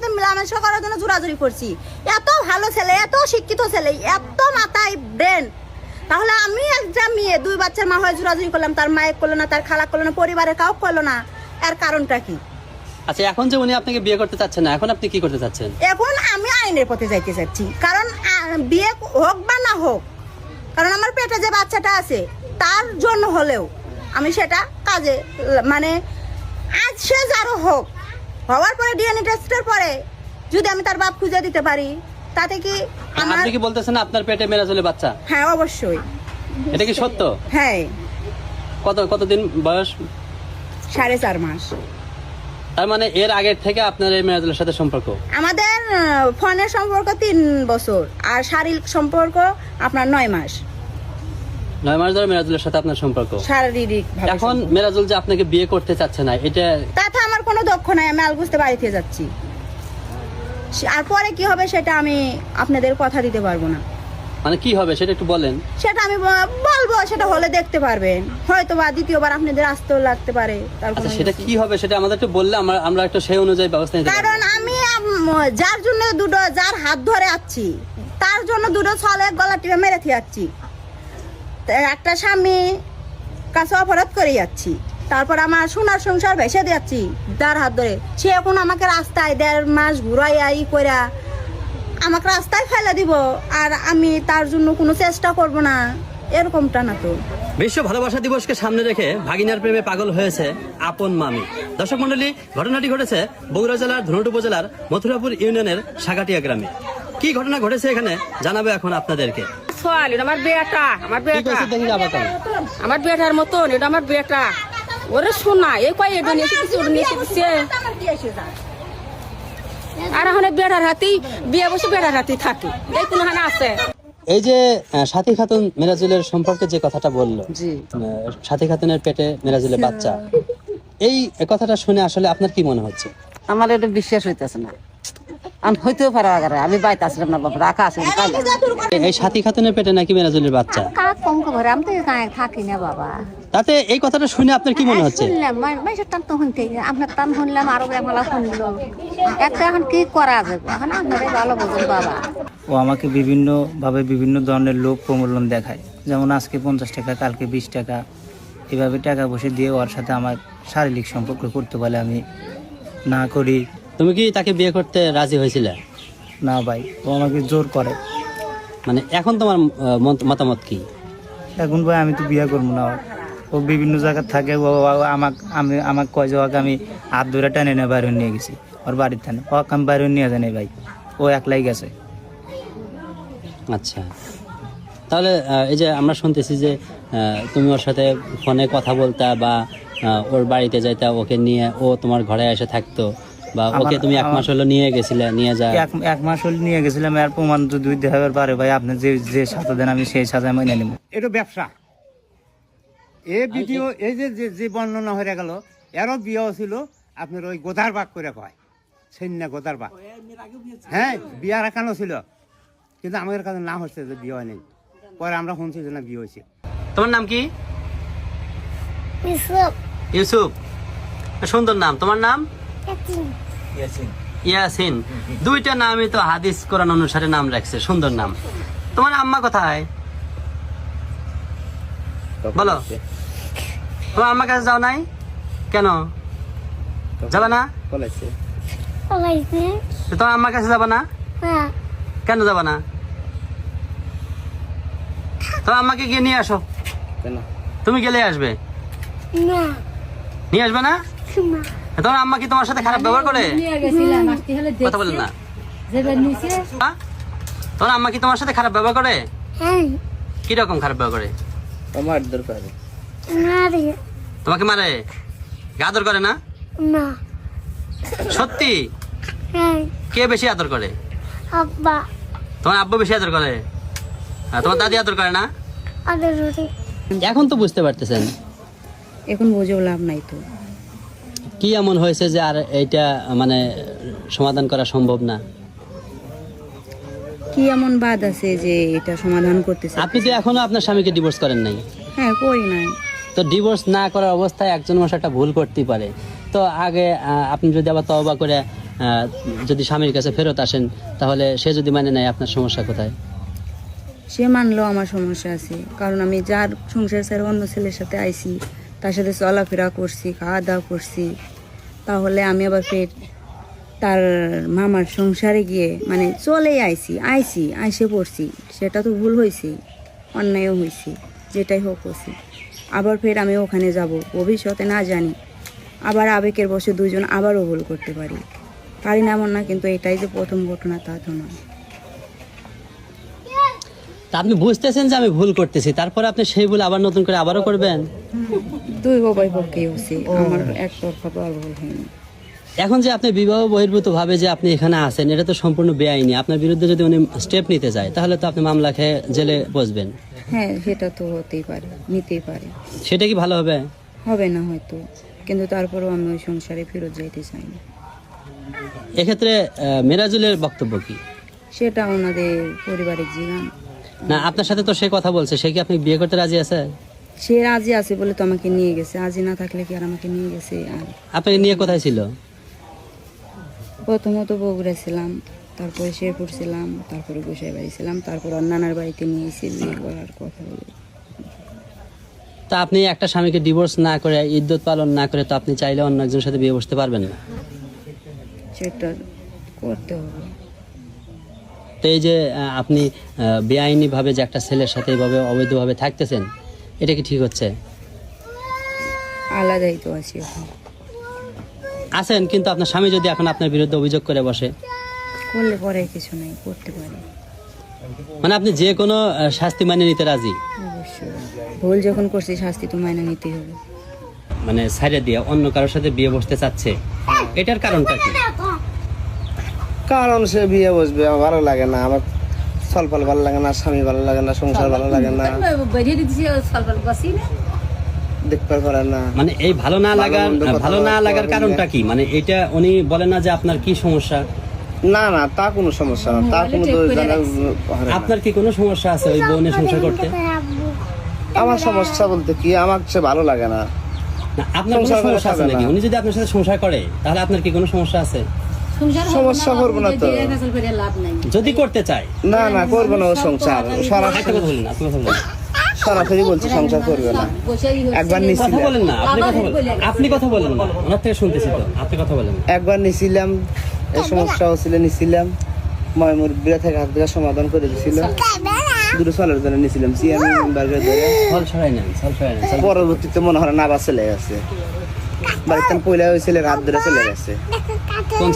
সাথে মেলামেশা করার জন্য জোরাজুরি করছি। এত ভালো ছেলে এত শিক্ষিত ছেলে এত মাথায় ব্রেন তাহলে আমি একটা মেয়ে দুই বাচ্চার মা হয়ে জোরাজুরি করলাম তার মায়ের করল না তার খালা করল না পরিবারের কাউ করল না। এর কারণটা কি? আচ্ছা এখন যে উনি আপনাকে বিয়ে করতে চাচ্ছেন না এখন আপনি কি করতে চাচ্ছেন? এখন আমি আইনের পথে যাইতে চাচ্ছি। কারণ বিয়ে হোক বা না হোক কারণ আমার পেটে যে বাচ্চাটা আছে তার জন্য হলেও আমি সেটা কাজে মানে আজ সে যারও হোক হওয়ার পরে ডিএনএ টেস্টের পরে যদি আমি তার বাপ খুঁজে দিতে পারি তাতে কি আমার আপনি কি বলতেছেন আপনার পেটে মেরাজুলের বাচ্চা? হ্যাঁ অবশ্যই। এটা কি সত্য? হ্যাঁ। কত কতদিন বয়স? সাড়ে চার মাস। তার মানে এর আগের থেকে আপনার এই মেরাজুলের সাথে সম্পর্ক? আমাদের ফোনের সম্পর্ক তিন বছর আর শারীরিক সম্পর্ক আপনার নয় মাস। নয় মাস ধরে মেরাজুলের সাথে আপনার সম্পর্ক। শারীরিক এখন মেরাজুল যে আপনাকে বিয়ে করতে চাচ্ছে না এটা আমার কোনো দক্ষ নাই আমি আল আলগুজতে বাড়িতে যাচ্ছি। সে- আর পরে কি হবে সেটা আমি আপনাদের কথা দিতে পারব না। মানে কি হবে সেটা একটু বলেন। সেটা আমি বলব সেটা হলে দেখতে পারবেন। হয়তো বা দ্বিতীয়বার আপনাদের আসতেও লাগতে পারে তার আচ্ছা সেটা কি হবে সেটা আমাদের একটু বললে আমরা আমরা একটু সেই অনুযায়ী ব্যবস্থা নিতে কারণ আমি যার জন্য দুটো যার হাত ধরে আছি তার জন্য দুটো ছলে গলা টিপে মেরে যাচ্ছি একটা স্বামী কাছে অপরাধ করে যাচ্ছি। তারপর আমার সোনার সংসার ভেসে দিচ্ছি যার হাত ধরে। সে এখন আমাকে রাস্তায় দেড় মাস ঘুরাইয়া ই কইরা আমাকে রাস্তায় ফেলে দিব আর আমি তার জন্য কোনো চেষ্টা করব না। এরকমটা না তো। বিশ্ব ভালোবাসা দিবসকে সামনে রেখে ভাগিনার প্রেমে পাগল হয়েছে আপন মামি। দর্শক মন্ডলী ঘটনাটি ঘটেছে বগুড়া জেলার ধনুট উপজেলার মথুরাপুর ইউনিয়নের সাগাটিয়া গ্রামে। কি ঘটনা ঘটেছে এখানে জানাব এখন আপনাদেরকে। আমার বেটা আমার বেটা? আমার বেটার মতন এটা আমার বেটা ওরে শোনা এই কয় এটা নিয়ে ওটা নিয়ে এসেছে আর এখন হাতেই বিয়ে বসে হাতেই থাকে। এই কোনো হানা আছে? এই যে সাথী খাতুন মেরাজুলের সম্পর্কে যে কথাটা বলল সাথী খাতুনের পেটে মেরাজুলের বাচ্চা এই কথাটা শুনে আসলে আপনার কি মনে হচ্ছে? আমার এটা বিশ্বাস হইতেছে না। আমি হইতেও পারে আমি বাইতে আসলাম না বাবা রাখা আছে এই সাথী খাতুনের পেটে নাকি মেরাজুলের বাচ্চা? কাক কম করে আমি তো গায়ে থাকি না বাবা। তাতে এই কথাটা শুনে আপনার কি মনে হচ্ছে? শুনলাম মাইসের টান তো শুনতে আপনার টান শুনলাম আরও মেলা শুনলো একটা এখন কি করা যাবে? এখন আপনারে ভালো বোঝেন বাবা। ও আমাকে বিভিন্নভাবে বিভিন্ন ধরনের লোভ প্রমূল্যন দেখায়। যেমন আজকে পঞ্চাশ টাকা কালকে বিশ টাকা। এভাবে টাকা বসে দিয়ে ওর সাথে আমার শারীরিক সম্পর্ক করতে বলে আমি না করি। তুমি কি তাকে বিয়ে করতে রাজি হয়েছিলে? না ভাই ও আমাকে জোর করে। মানে এখন তোমার মত- মতামত কি? এখন ভাই আমি তো বিয়ে করব না। ও বিভিন্ন জায়গায় থাকে, ও আমাকে, আমি, আমাকে কয় যে আমি হাত ধরে টানে নিয়ে বাইরে নিয়ে গেছি। ওর বাড়ির থানে ওকে আমি বাইরে নিয়ে যাই ভাই। ও একলাই গেছে। আচ্ছা। তাহলে এই যে আমরা শুনতেছি যে তুমি ওর সাথে ফোনে কথা বলতা বা ওর বাড়িতে যাইতা, ওকে নিয়ে ও তোমার ঘরে এসে থাকতো। বা ওকে আমার- তুমি এক মাস হলো নিয়ে গেছিলে নিয়ে যা এক এক মাস হলে নিয়ে গেছিলাম আর প্রমাণ যদি দেখাবার পারে ভাই আপনি যে যে সাজা দেন আমি সেই সাজা মেনে নেব। এটা ব্যবসা। এ ভিডিও এই যে যে- যে বর্ণনা হয়ে গেল এরও বিয়ে ছিল আপনার ওই গোদার বাগ করে কয়। সৈন্য গোদার বাগ হ্যাঁ বিয়া রাখানো ছিল। কিন্তু আমাদের কাছে না হচ্ছে যে বিয়ে হয়নি। পরে আমরা শুনছি যে না বিয়ে হয়েছে। তোমার নাম কি? ইউসুফ। সুন্দর নাম। তোমার নাম? ইয়াসিন। দুইটা নামই তো হাদিস কোরআন অনুসারে নাম রাখছে সুন্দর নাম। তোমার আম্মা কোথায়? বলো। তোমার আম্মার কাছে যাও নাই? কেন? যাবে না? তোমার আম্মার কাছে যাবে না? কেন যাবে না? তোমার আম্মাকে গিয়ে নিয়ে আসো। তুমি গেলে আসবে। নিয়ে আসবে না। তোমার আম্মা কি তোমার সাথে খারাপ ব্যবহার করে? কথা বলেন না। হ্যাঁ? তোমার আম্মা কি তোমার সাথে খারাপ ব্যবহার করে? কি রকম খারাপ ব্যবহার করে? তোমার দরকার। তোমাকে মারে? আদর করে না? সত্যি? কে বেশি আদর করে? আব্বা। তোমার আব্বু বেশি আদর করে? তোমার দাদি আদর করে না? এখন তো বুঝতে পারতেছেন। এখন বুঝেও লাভ নাই তো। কি এমন হয়েছে যে আর এইটা মানে সমাধান করা সম্ভব না? কি এমন বাদ আছে যে এটা সমাধান করতেছে? আপনি তো এখনও আপনার স্বামীকে ডিভোর্স করেন নাই। হ্যাঁ করি নাই। তো ডিভোর্স না করার অবস্থায় একজন মানুষ একটা ভুল করতেই পারে। তো আগে আপনি যদি আবার তবা করে যদি স্বামীর কাছে ফেরত আসেন তাহলে সে যদি মানে নেয় আপনার সমস্যা কোথায়? সে মানলো আমার সমস্যা আছে। কারণ আমি যার সংসার ছেড়ে অন্য ছেলের সাথে আইছি তার সাথে চলাফেরা করছি খাওয়া দাওয়া করছি। তাহলে আমি আবার ফের তার মামার সংসারে গিয়ে মানে চলেই আইছি আইছি, আইসে পড়ছি। সেটা তো ভুল হয়েছি অন্যায়ও হয়েছি যেটাই হোক হয়েছে আবার ফের আমি ওখানে যাব, ভবিষ্যতে না জানি। আবার আবেগের বসে দুজন আবারও ভুল করতে পারি। পারি না এমন না, কিন্তু এটাই যে প্রথম ঘটনা, তা তো নয়। তা আপনি বুঝতেছেন যে আমি ভুল করতেছি। তারপরে আপনি সেই ভুল আবার নতুন করে আবারও করবেন? দুই উভয় পক্ষেই হচ্ছে আমার এক তরফা তো আর ভুল হয়নি। এখন যে আপনি বিবাহ বহির্ভূত ভাবে যে আপনি এখানে আছেন এটা তো সম্পূর্ণ বেআইনি। আপনার বিরুদ্ধে যদি উনি স্টেপ নিতে যায় তাহলে তো আপনি মামলা খেয়ে জেলে বসবেন। হ্যাঁ সেটা তো হতেই পারে নিতেই পারে। সেটা কি ভালো হবে? হবে না হয়তো। কিন্তু তারপরেও আমি ওই সংসারে ফেরত যাইতে চাই না। এক্ষেত্রে মেরাজুলের বক্তব্য কি? সেটা ওনাদের পারিবারিক জীবন। না আপনার সাথে তো সে কথা বলছে। সে কি আপনি বিয়ে করতে রাজি আছে? সে রাজি আছে বলে তো আমাকে নিয়ে গেছে। আজি না থাকলে কি আর আমাকে নিয়ে গেছে? আর আপনাকে নিয়ে কোথায় ছিল? প্রথমত বগুড়া ছিলাম তারপরে শেরপুর ছিলাম তারপরে গোসাই বাড়ি ছিলাম তারপর নানার বাড়িতে নিয়ে এসে বিয়ে করার কথা বলে। তা আপনি একটা স্বামীকে ডিভোর্স না করে ইদ্যত পালন না করে তো আপনি চাইলে অন্য একজনের সাথে বিয়ে বসতে পারবেন না? সেটা করতে হবে। তো এই যে আপনি বেআইনি ভাবে যে একটা ছেলের সাথে এইভাবে অবৈধভাবে থাকতেছেন এটা কি ঠিক হচ্ছে? আলাদাই তো আছি আছেন কিন্তু আপনার স্বামী যদি এখন আপনার বিরুদ্ধে অভিযোগ করে বসে? করলে পরে কিছু নাই করতে পারি। মানে আপনি যে কোনো শাস্তি মানে নিতে রাজি? ভুল যখন করছি শাস্তি তো মাইনে নিতেই হবে। মানে সাইডে দিয়ে অন্য কারোর সাথে বিয়ে বসতে চাচ্ছে? এটার কারণটা কি? কারণ সে বিয়ে বসবে আমার ভালো লাগে না আমার সলপাল ভালো লাগে না স্বামী ভালো লাগে না সংসার ভালো লাগে না। দেখতে পারে না। মানে এই ভালো না লাগার ভালো না লাগার কারণটা কি? মানে এটা উনি বলেন না যে আপনার কি সমস্যা? না না তা কোনো সমস্যা না তা কোনো। আপনার কি কোনো সমস্যা আছে ওই বোনের সংসার করতে? আমার সমস্যা বলতে কি আমার সে ভালো লাগে না। না, আপনার কোনো সমস্যা আছে নাকি? উনি যদি আপনার সাথে সংসার করে তাহলে আপনার কি কোনো সমস্যা আছে? সমস্যা করব না তো। যদি করতে চায়। না না করব না ও সংসার। সরাসরি বলেন। আপনি সরাসরি বলছি সংসার করবে না। একবার কথা বলেন না আপনি কথা বলেন। আপনি কথা বলেন না ওনার থেকে শুনতেছি তো আপনি কথা বলেন। একবার নিছিলাম এই সমস্যা হচ্ছিল নিছিলাম। ময়মুর বিরা থেকে হাত সমাধান করে দিছিল। দুটো সালের জন্য নিছিলাম মেম্বারকে ধরে। ফল ছড়াই নেন ফল ছড়াই নেন পরবর্তীতে মনে হয় না আবার চলে গেছে। বাড়িতে পয়লা ওই ছেলের হাত ধরে চলে গেছে। কোন